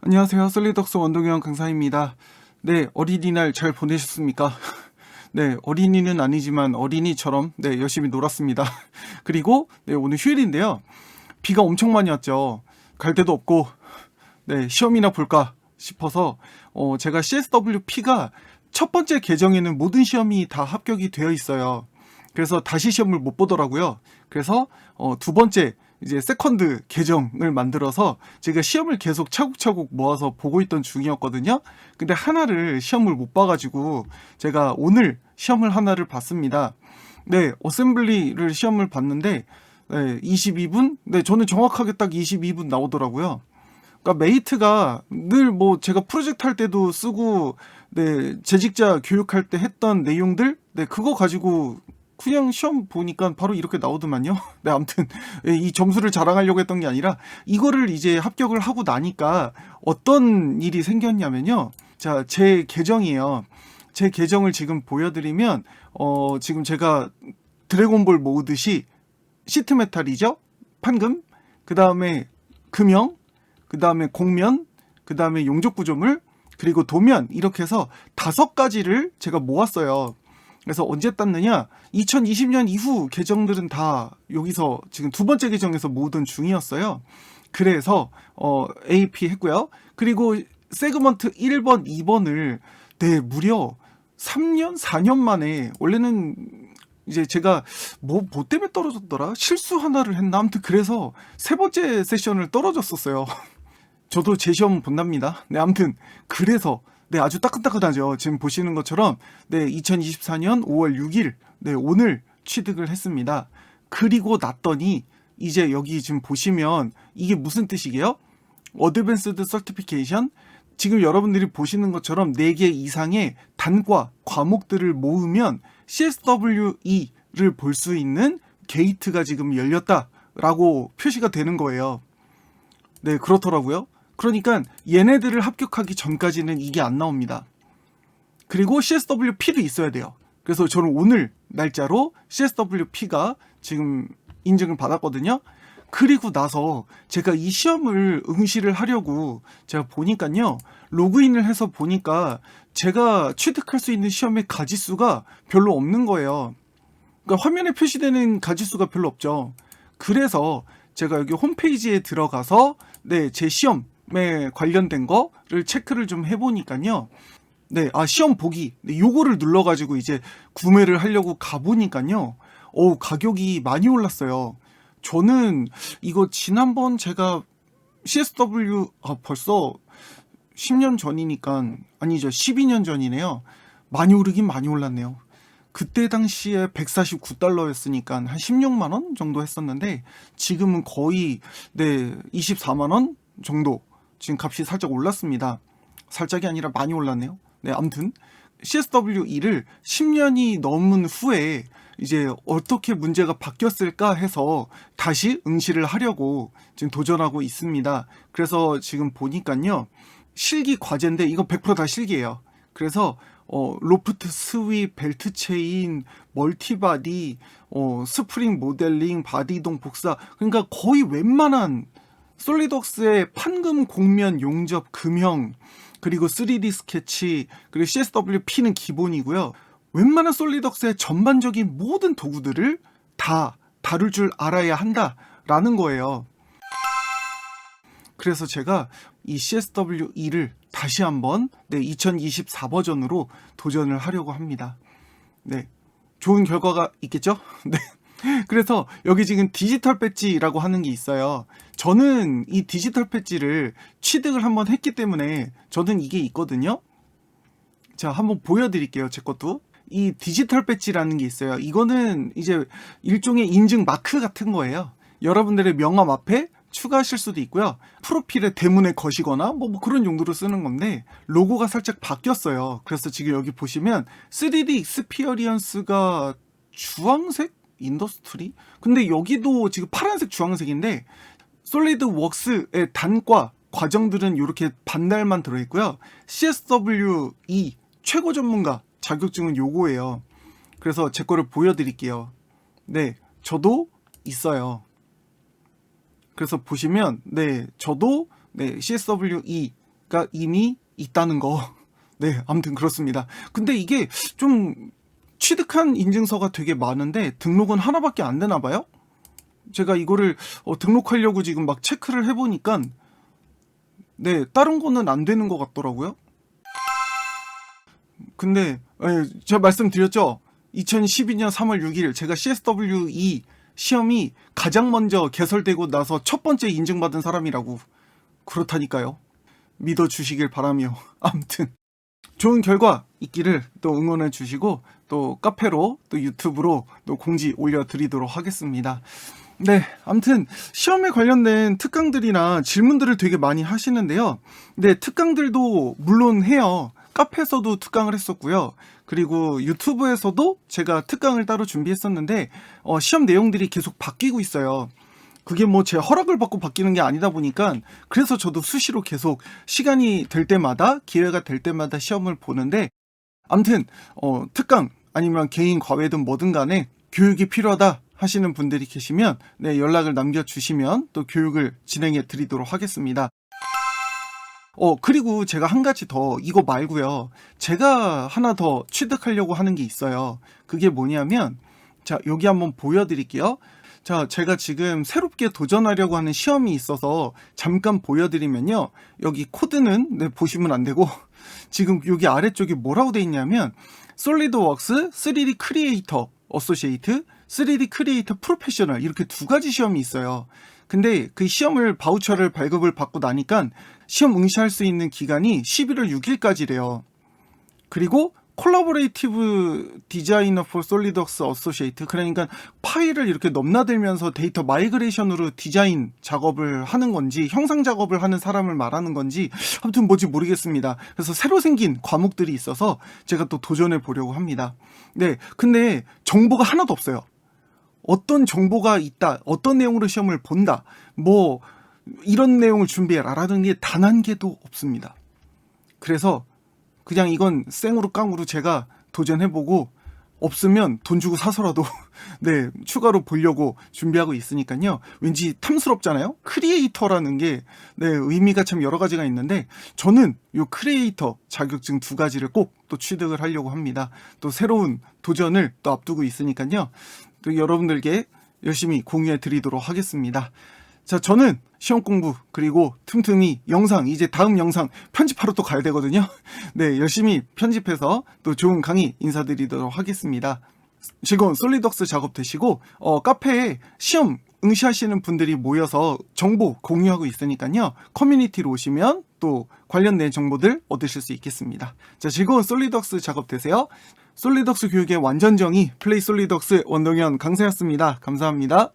안녕하세요. 솔리덕스 원동형 강사입니다. 네, 어린이날 잘 보내셨습니까? 네, 어린이는 아니지만 어린이처럼 네, 열심히 놀았습니다. 그리고 네, 오늘 휴일인데요. 비가 엄청 많이 왔죠. 갈 데도 없고 네, 시험이나 볼까 싶어서 어, 제가 CSWP가 첫 번째 계정에는 모든 시험이 다 합격이 되어 있어요. 그래서 다시 시험을 못 보더라고요. 그래서 어, 두 번째 이제 세컨드 계정을 만들어서 제가 시험을 계속 차곡차곡 모아서 보고 있던 중이었거든요. 근데 하나를 시험을 못 봐가지고 제가 오늘 시험을 하나를 봤습니다. 네, 어셈블리를 시험을 봤는데 네, 22분? 네, 저는 정확하게 딱 22분 나오더라고요. 그러니까 메이트가 늘 뭐 제가 프로젝트 할 때도 쓰고 네, 재직자 교육할 때 했던 내용들 네, 그거 가지고 그냥 시험 보니까 바로 이렇게 나오더만요. 네, 아무튼 예, 이 점수를 자랑하려고 했던 게 아니라 이거를 이제 합격을 하고 나니까 어떤 일이 생겼냐면요. 자, 제 계정이에요. 제 계정을 지금 보여드리면 어, 지금 제가 드래곤볼 모으듯이 시트 메탈이죠. 판금. 그 다음에 금형. 그 다음에 공면. 그 다음에 용족 구조물. 그리고 도면. 이렇게 해서 다섯 가지를 제가 모았어요. 그래서 언제 땄느냐? 2020년 이후 계정들은 다 여기서 지금 두 번째 계정에서 모으던 중이었어요. 그래서 어 AP 했고요. 그리고 세그먼트 1번, 2번을 네, 무려 3년, 4년 만에 원래는 이제 제가 뭐, 뭐 때문에 떨어졌더라? 실수 하나를 했나? 아무튼 그래서 세 번째 세션을 떨어졌었어요. 저도 제 시험 본답니다. 네, 아무튼 그래서 네, 아주 따끈따끈하죠. 지금 보시는 것처럼 네, 2024년 5월 6일 네, 오늘 취득을 했습니다. 그리고 났더니 이제 여기 지금 보시면 이게 무슨 뜻이게요? 어드밴스드 서티피케이션 지금 여러분들이 보시는 것처럼 4개 이상의 단과 과목들을 모으면 CSWE를 볼 수 있는 게이트가 지금 열렸다라고 표시가 되는 거예요. 네, 그렇더라고요. 그러니까 얘네들을 합격하기 전까지는 이게 안 나옵니다. 그리고 CSWP도 있어야 돼요. 그래서 저는 오늘 날짜로 CSWP가 지금 인증을 받았거든요. 그리고 나서 제가 이 시험을 응시를 하려고 제가 보니까요. 로그인을 해서 보니까 제가 취득할 수 있는 시험의 가지수가 별로 없는 거예요. 그러니까 화면에 표시되는 가지수가 별로 없죠. 그래서 제가 여기 홈페이지에 들어가서 네, 제 시험 에 관련된 거를 체크를 좀 해보니까요. 네, 아, 시험 보기. 네, 요거를 눌러가지고 이제 구매를 하려고 가보니까요. 어우, 가격이 많이 올랐어요. 저는 이거 지난번 제가 CSW, 아, 벌써 10년 전이니까, 아니죠. 12년 전이네요. 많이 오르긴 많이 올랐네요. 그때 당시에 149달러였으니까 한 16만 원 정도 했었는데 지금은 거의 네 24만 원 정도 지금 값이 살짝 올랐습니다. 살짝이 아니라 많이 올랐네요. 네 아무튼 CSW2를 10년이 넘은 후에 이제 어떻게 문제가 바뀌었을까 해서 다시 응시를 하려고 지금 도전하고 있습니다. 그래서 지금 보니까요. 실기 과제인데 이거 100%다 실기예요. 그래서 어, 로프트 스윗, 벨트 체인, 멀티바디, 어, 스프링 모델링, 바디 이동 복사. 그러니까 거의 웬만한 솔리덕스의 판금 공면 용접 금형 그리고 3D 스케치 그리고 CSWP는 기본이고요. 웬만한 솔리덕스의 전반적인 모든 도구들을 다 다룰 줄 알아야 한다라는 거예요. 그래서 제가 이 CSW2를 다시 한번 네, 2024 버전으로 도전을 하려고 합니다. 네. 좋은 결과가 있겠죠? 네. 그래서 여기 지금 디지털 배지라고 하는 게 있어요. 저는 이 디지털 배지를 취득을 한번 했기 때문에 저는 이게 있거든요. 자, 한번 보여드릴게요. 제 것도. 이 디지털 배지라는 게 있어요. 이거는 이제 일종의 인증 마크 같은 거예요. 여러분들의 명함 앞에 추가하실 수도 있고요. 프로필에 대문에 거시거나 뭐, 뭐 그런 용도로 쓰는 건데 로고가 살짝 바뀌었어요. 그래서 지금 여기 보시면 3D 익스피어리언스가 주황색 인더스트리? 근데 여기도 지금 파란색 주황색인데 솔리드 웍스의 단과 과정들은 이렇게 반달만 들어있고요. CSW2 최고 전문가 자격증은 요거예요. 그래서 제 거를 보여드릴게요. 네, 저도 있어요. 그래서 보시면 네 저도 네 CSW2 인증서가 이미 있다는 거. 네, 아무튼 그렇습니다. 근데 이게 좀 취득한 인증서가 되게 많은데 등록은 하나밖에 안 되나 봐요? 제가 이거를 어, 등록하려고 지금 막 체크를 해보니까 네, 다른 거는 안 되는 것 같더라고요. 근데 예, 제가 말씀드렸죠. 2012년 3월 6일 제가 CSW2 시험이 가장 먼저 개설되고 나서 첫 번째 인증받은 사람이라고 그렇다니까요. 믿어주시길 바라며 아무튼 좋은 결과 있기를 또 응원해 주시고 또 카페로 또 유튜브로 또 공지 올려드리도록 하겠습니다. 네, 아무튼 시험에 관련된 특강들이나 질문들을 되게 많이 하시는데요. 네, 특강들도 물론 해요. 카페에서도 특강을 했었고요. 그리고 유튜브에서도 제가 특강을 따로 준비했었는데 어, 시험 내용들이 계속 바뀌고 있어요. 그게 뭐 제 허락을 받고 바뀌는 게 아니다 보니까 그래서 저도 수시로 계속 시간이 될 때마다 기회가 될 때마다 시험을 보는데 아무튼 어, 특강 아니면 개인 과외든 뭐든 간에 교육이 필요하다 하시는 분들이 계시면 네, 연락을 남겨주시면 또 교육을 진행해 드리도록 하겠습니다. 어, 그리고 제가 한 가지 더 이거 말고요. 제가 하나 더 취득하려고 하는 게 있어요. 그게 뭐냐면 자, 여기 한번 보여 드릴게요. 자, 제가 지금 새롭게 도전하려고 하는 시험이 있어서 잠깐 보여드리면요. 여기 코드는 네, 보시면 안 되고 지금 여기 아래쪽에 뭐라고 돼 있냐면 솔리드웍스 3D 크리에이터 어소시에이트 3D 크리에이터 프로페셔널 이렇게 두 가지 시험이 있어요. 근데 그 시험을 바우처를 발급을 받고 나니까 시험 응시할 수 있는 기간이 11월 6일까지래요. 그리고 콜라보레이티브 디자이너 포 솔리드웍스 어소시에이트 그러니까 파일을 이렇게 넘나들면서 데이터 마이그레이션으로 디자인 작업을 하는 건지 형상 작업을 하는 사람을 말하는 건지 아무튼 뭔지 모르겠습니다. 그래서 새로 생긴 과목들이 있어서 제가 또 도전해 보려고 합니다. 네, 근데 정보가 하나도 없어요. 어떤 정보가 있다, 어떤 내용으로 시험을 본다, 뭐 이런 내용을 준비해라라는 게 단 한 개도 없습니다. 그래서 그냥 이건 생으로 깡으로 제가 도전해보고 없으면 돈 주고 사서라도 네 추가로 보려고 준비하고 있으니까요. 왠지 탐스럽잖아요. 크리에이터라는 게 네 의미가 참 여러 가지가 있는데 저는 요 크리에이터 자격증 두 가지를 꼭 또 취득을 하려고 합니다. 또 새로운 도전을 또 앞두고 있으니까요. 또 여러분들께 열심히 공유해 드리도록 하겠습니다. 자, 저는 시험 공부 그리고 틈틈이 영상 이제 다음 영상 편집하러 또 가야 되거든요. 네, 열심히 편집해서 또 좋은 강의 인사드리도록 하겠습니다. 즐거운 솔리덕스 작업 되시고 어, 카페에 시험 응시하시는 분들이 모여서 정보 공유하고 있으니까요. 커뮤니티로 오시면 또 관련된 정보들 얻으실 수 있겠습니다. 자, 즐거운 솔리덕스 작업 되세요. 솔리덕스 교육의 완전 정의 플레이 솔리덕스 원동현 강사였습니다. 감사합니다.